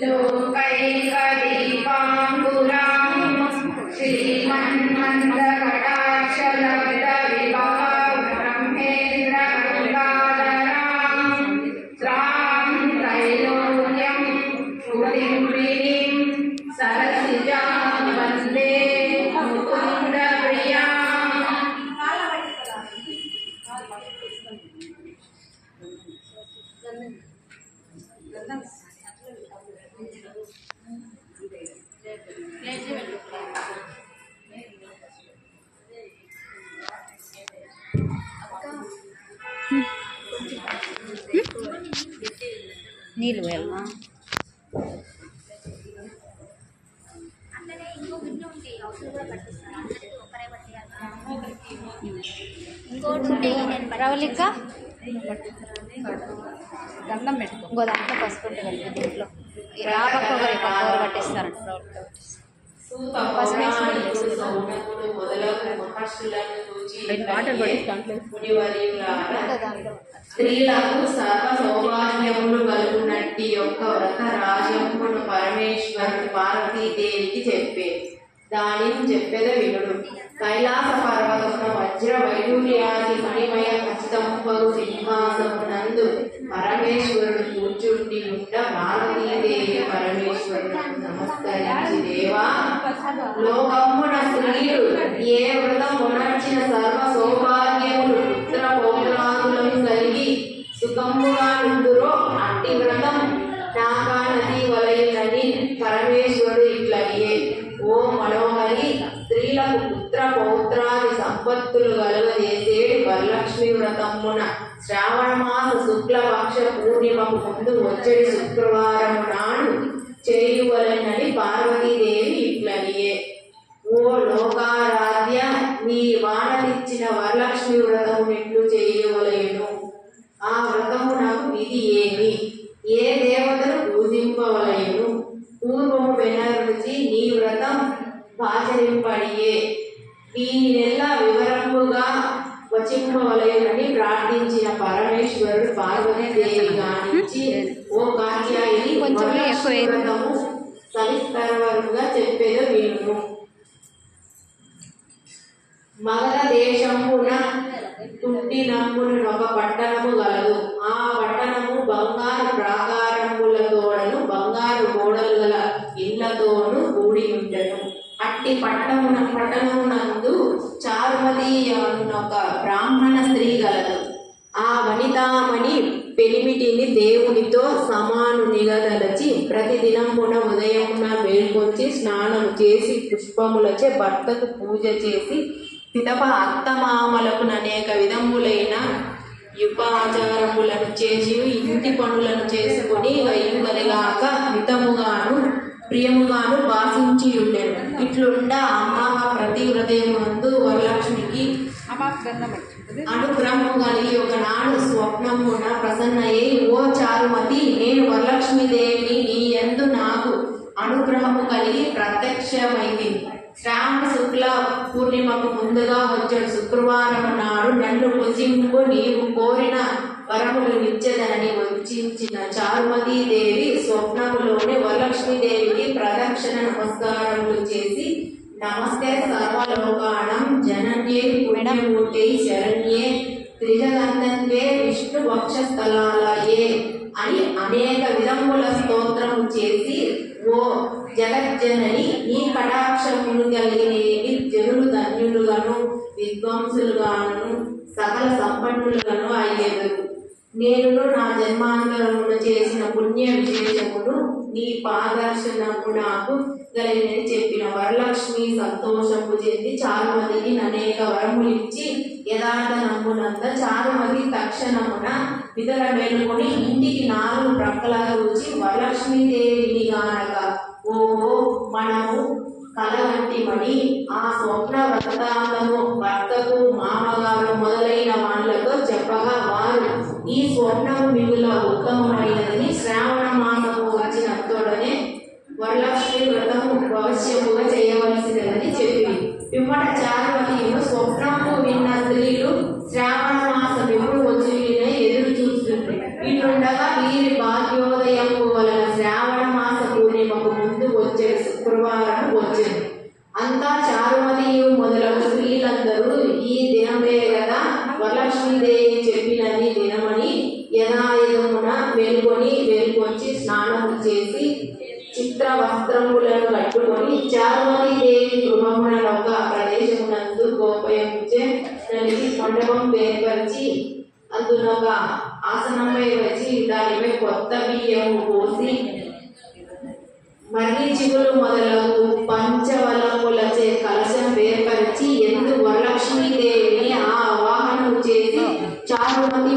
लोकैकदीपाङ्कुराम् श्रीमन्मन्दकटाक्षलब्धविभवां ఉంటే నేను ప్రవళిక గంధం పెట్టుకో. ఇంకో దాంట్లో పసుపు ఉంటే కలిపి దీంట్లో. ఈ రాబక్క ఒకరి కూర పట్టిస్తారంట ప్రవళిక స్త్రీలకు సర్వ సౌభాగ్యములు కలుగునట్టి యొక్క వ్రత రాజ్యమును పరమేశ్వరుడు పార్వతీదేవికి చెప్పే. దానిని చెప్పేద వినుడు. కైలాస పర్వతమున వజ్ర వైడూర్యాది మణిమయ ఖచ్చితంపగు సింహాసమునందు పరమేశ్వరుడు కూర్చుండి ఉండ పార్వతీదేవి పరమేశ్వరుడు. నమస్కరించి దేవా స్త్రీలు ఏ వ్రతం ఉనర్చిన సర్వ సౌభాగ్యములు పుత్ర పౌత్రాదులను కలిగి సుఖముగా ఉందురో అట్టి వ్రతం నాగా నది వలయునని పరమేశ్వరుడు ఇట్లయ్యే ఓ మనోహరి స్త్రీలకు పుత్ర పౌత్రాది సంపత్తులు కలుగజేసేడు వరలక్ష్మి వ్రతమున. శ్రావణమాస శుక్లపక్ష పూర్ణిమకు ముందు వచ్చే శుక్రవారం నాడు చేయువలనని పార్వతీదేవి ఇట్లనియే. ఓ లోకారాధ్య నీ వాననిచ్చిన వరలక్ష్మి వ్రతము ఎట్లు చేయవలేను. ఆ వ్రతమునకు విధి ఏమి? ఏ దేవతను పూజింపవలేను? పూర్వము వెనరుచి నీ వ్రతం ఆచరింపడియే దీనినెల్లా వివరముగా వచింపవలేనని ప్రార్థించిన పరమేశ్వరుడు పార్వతీదేవి గానించి ఓ కాత్యాయని. వ్రతము సవిస్తరవరుగా చెప్పేదో వినుము. మగధ దేశమున పుట్టినప్పుడు ఒక పట్టణము గలదు. ఆ పట్టణము బంగారు ప్రాకారములతోడను బంగారు గోడలు గల ఇళ్ళతోను కూడి ఉండెను అట్టి పట్టణమున పట్టణమునందు అన్న ఒక బ్రాహ్మణ స్త్రీ గలదు. ఆ వనితామణి పెనిమిటిని దేవునితో సమానునిగా తలచి ప్రతిదినమున ఉదయమున మేల్కొచ్చి స్నానం చేసి పుష్పములచే భర్తకు పూజ చేసి పిదప అత్తమామలకు అనేక విధములైన యుపాచారములను చేసి ఇంటి పనులను చేసుకొని వైయుగలిగాక మితముగాను ప్రియముగాను భాషించి ఉండేను ఇట్లుండ అమ్మ ప్రతి హృదయమందు వరలక్ష్మికి అమ్మ అనుగ్రహము కలిగి ఒకనాడు స్వప్నమున ప్రసన్నయ్యి ఓ చారుమతి నేను వరలక్ష్మీదేవి నీ ఎందు నాకు అనుగ్రహము కలిగి ప్రత్యక్షమైంది శ్రావణ శుక్ల పూర్ణిమకు ముందుగా వచ్చాడు. శుక్రవారం నాడు నన్ను భుజింపు నీవు కోరిన వరములు నిచ్చదని వంచిన చారుమతి దేవి స్వప్నములోనే వరలక్ష్మీదేవికి ప్రదక్షిణ నమస్కారములు చేసి నమస్తే సర్వలోకాణం జనన్యే పుణ్యమూర్తి శరణ్యే త్రిజగంధన్వే విష్ణు వక్షస్థలాలయే అని అనేక విధముల స్తోత్రము చేసి ఓ జగజ్జనని నీ కటాక్షములు కలిగిన జనులు ధన్యులుగాను విద్వాంసులుగాను సకల సంపన్నులుగాను అయ్యేదరు. నేను నా జన్మాంతరమున చేసిన పుణ్య విశేషమును నీ పాదర్శనము నాకు కలిగినని చెప్పిన వరలక్ష్మి సంతోషము చెంది చారుమతికి అనేక వరములు ఇచ్చి యథార్థ నమ్మునంత చారుమతి తక్షణమున విధుల మేలుకొని ఇంటికి నాలుగు ప్రక్కల రుచి వరలక్ష్మీదేవిని గానక ఓహో మనము కలవంటిమని ఆ స్వప్న వృత్తాంతము భర్తకు వర్ణము మిగుల ఉత్తమమైనదని శ్రావణ మాసము వచ్చిన తోడనే వరలక్ష్మి వ్రతము భవిష్యముగా చేయవలసిందని చెప్పి పిమ్మట చారుమతియులు స్వప్నము విన్న స్త్రీలు శ్రావణ మాసం ఎప్పుడు వచ్చిన ఎదురు చూస్తుంది ఇటుండగా వీరి భాగ్యోదయము వలన శ్రావణ మాస పూర్ణిమకు ముందు వచ్చే శుక్రవారం వచ్చింది అంతా చారుమతి మొదలగు స్త్రీలందరూ ఈ దినమే కదా వరలక్ష్మీదేవి వేలుకొని వేలుకొచ్చి స్నానము చేసి చిత్ర వస్త్రములను కట్టుకొని చార్వాణి దేవి గృహమున ఒక ప్రదేశమునందు గోపయముచే తనకి మండపం వేర్పరిచి అందునొక ఆసనమై వచ్చి దానిపై కొత్త బియ్యము పోసి మర్రి చిగులు మొదలగు పంచవలములచే కలశం వేర్పరిచి ఎందు వరలక్ష్మీదేవిని ఆ వాహనము చేసి చారుమతి